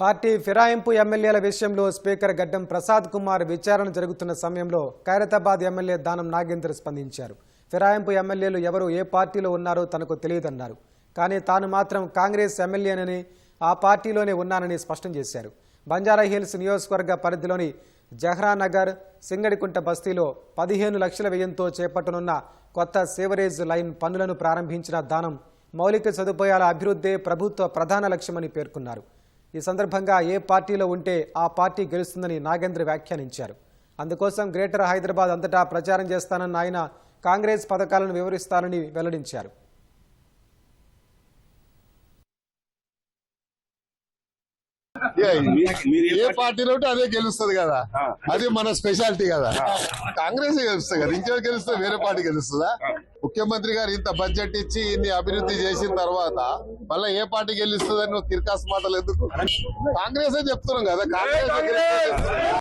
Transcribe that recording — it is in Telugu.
పార్టీ ఫిరాయింపు ఎమ్మెల్యేల విషయంలో స్పీకర్ గడ్డం ప్రసాద్ కుమార్ విచారణ జరుగుతున్న సమయంలో ఖైరతాబాద్ ఎమ్మెల్యే దానం నాగేందర్ స్పందించారు. ఫిరాయింపు ఎమ్మెల్యేలు ఎవరు ఏ పార్టీలో ఉన్నారో తనకు తెలియదన్నారు. కానీ తాను మాత్రం కాంగ్రెస్ ఎమ్మెల్యేనని ఆ పార్టీలోనే ఉన్నానని స్పష్టం చేశారు. బంజారా హిల్స్ నియోజకవర్గ పరిధిలోని జహ్రానగర్ సింగడికుంట బస్తీలో పదిహేను లక్షల వ్యయంతో చేపట్టనున్న కొత్త సేవరేజ్ లైన్ పనులను ప్రారంభించిన దానం మౌలిక సదుపాయాల అభివృద్ధే ప్రభుత్వ ప్రధాన లక్ష్యమని పేర్కొన్నారు. ఈ సందర్భంగా ఏ పార్టీలో ఉంటే ఆ పార్టీ గెలుస్తుందని నాగేంద్ర వ్యాఖ్యానించారు. అందుకోసం గ్రేటర్ హైదరాబాద్ అంతటా ప్రచారం చేస్తానన్న ఆయన కాంగ్రెస్ పథకాలను వివరిస్తానని వెల్లడించారు. ఏ, పార్టీలో ఉంటే అదే గెలుస్తుంది కదా. అది మన స్పెషాలిటీ కదా. కాంగ్రెస్ గెలుస్తుంది కదా. ఇంకెవరు గెలుస్తుంది వేరే పార్టీ గెలుస్తుందా? ముఖ్యమంత్రి గారు ఇంత బడ్జెట్ ఇచ్చి ఇన్ని అభివృద్ధి చేసిన తర్వాత మళ్ళీ ఏ పార్టీ గెలుస్తుంది అని కిర్కాస్ మాటలు ఎందుకు? కాంగ్రెస్ చెప్తున్నాం కదా కాంగ్రెస్